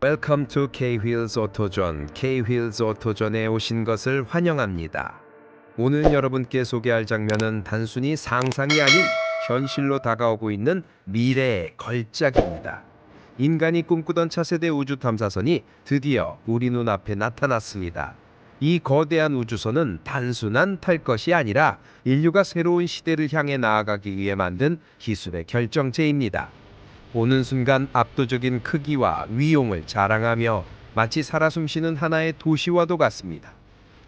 Welcome to K-Wheels 오토존. K-Wheels 오토존에 오신 것을 환영합니다. 오늘 여러분께 소개할 장면은 단순히 상상이 아닌 현실로 다가오고 있는 미래의 걸작입니다. 인간이 꿈꾸던 차세대 우주 탐사선이 드디어 우리 눈앞에 나타났습니다. 이 거대한 우주선은 단순한 탈 것이 아니라 인류가 새로운 시대를 향해 나아가기 위해 만든 기술의 결정체입니다. 보는 순간 압도적인 크기와 위용을 자랑하며 마치 살아 숨쉬는 하나의 도시와도 같습니다.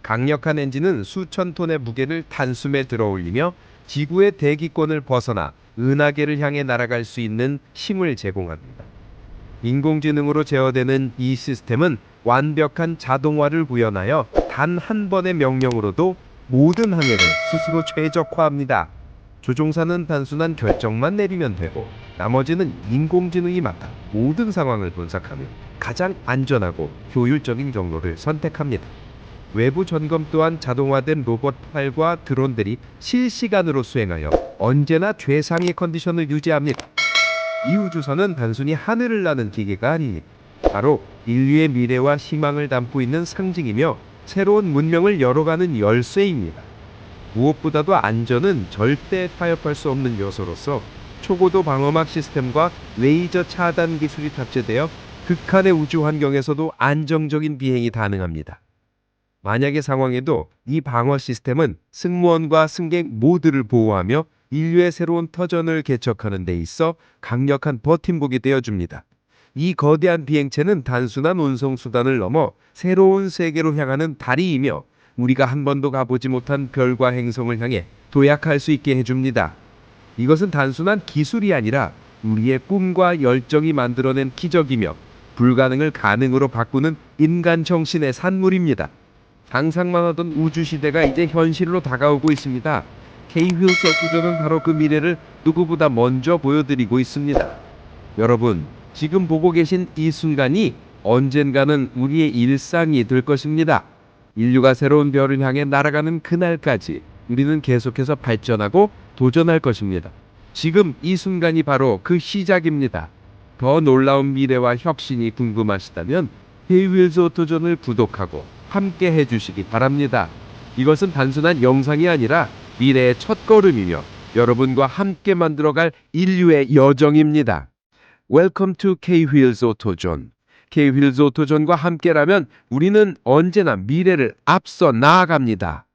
강력한 엔진은 수천 톤의 무게를 단숨에 들어올리며 지구의 대기권을 벗어나 은하계를 향해 날아갈 수 있는 힘을 제공합니다. 인공지능으로 제어되는 이 시스템은 완벽한 자동화를 구현하여 단 한 번의 명령으로도 모든 항해를 스스로 최적화합니다. 조종사는 단순한 결정만 내리면 되고 나머지는 인공지능이 맡아 모든 상황을 분석하며 가장 안전하고 효율적인 경로를 선택합니다. 외부 점검 또한 자동화된 로봇 팔과 드론들이 실시간으로 수행하여 언제나 최상의 컨디션을 유지합니다. 이 우주선은 단순히 하늘을 나는 기계가 아니니 바로 인류의 미래와 희망을 담고 있는 상징이며 새로운 문명을 열어가는 열쇠입니다. 무엇보다도 안전은 절대 타협할 수 없는 요소로서 초고도 방어막 시스템과 레이저 차단 기술이 탑재되어 극한의 우주 환경에서도 안정적인 비행이 가능합니다. 만약의 상황에도 이 방어 시스템은 승무원과 승객 모두를 보호하며 인류의 새로운 터전을 개척하는 데 있어 강력한 버팀목이 되어줍니다. 이 거대한 비행체는 단순한 운송 수단을 넘어 새로운 세계로 향하는 다리이며 우리가 한 번도 가보지 못한 별과 행성을 향해 도약할 수 있게 해줍니다. 이것은 단순한 기술이 아니라 우리의 꿈과 열정이 만들어낸 기적이며 불가능을 가능으로 바꾸는 인간 정신의 산물입니다. 상상만 하던 우주 시대가 이제 현실로 다가오고 있습니다. K-휠스 구조는 바로 그 미래를 누구보다 먼저 보여드리고 있습니다. 여러분, 지금 보고 계신 이 순간이 언젠가는 우리의 일상이 될 것입니다. 인류가 새로운 별을 향해 날아가는 그날까지 우리는 계속해서 발전하고 도전할 것입니다. 지금 이 순간이 바로 그 시작입니다. 더 놀라운 미래와 혁신이 궁금하시다면 헤이윌즈 오토존을 구독하고 함께 해주시기 바랍니다. 이것은 단순한 영상이 아니라 미래의 첫 걸음이며 여러분과 함께 만들어갈 인류의 여정입니다. Welcome to K-Wheels 오토존. K-Wheels 오토존과 함께라면 우리는 언제나 미래를 앞서 나아갑니다.